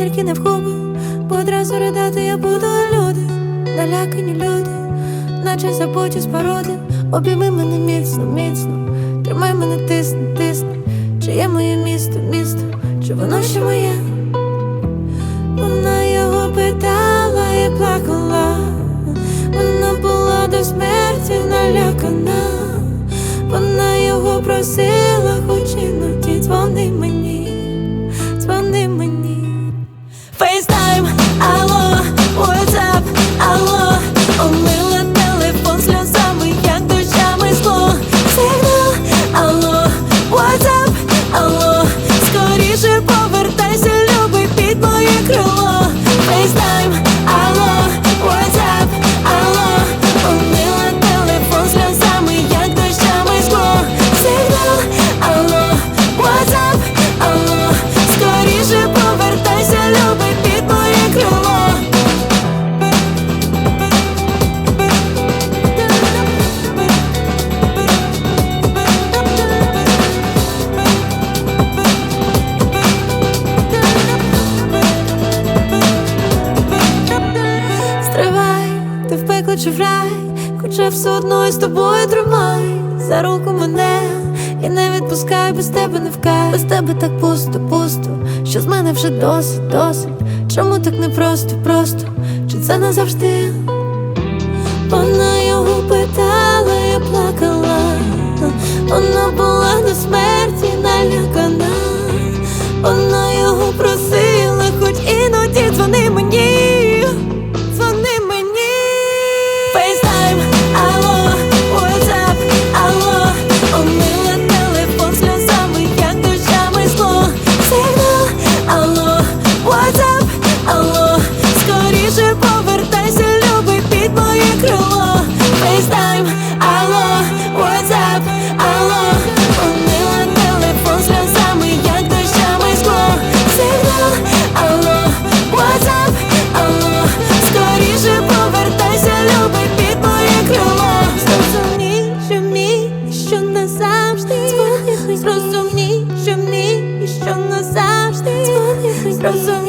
тільки не вхоби, бо одразу ридати я буду люди, налякані люди, наче забуті спороди, обійми мене міцно, міцно, тримай мене тисне, тисни, чи є моє місто, місто, чи воно ще моє. time. I Стривай, ти в пекло чи в рай, хоча все одно із тобою тримай. За руку мене і не відпускай, без тебе не вкай, без тебе так пусто, пусто, що з мене вже досить, досить. Чому так непросто, просто, чи це назавжди? Вона його питала, я плакала, вона була до смерті налякана, назавжди.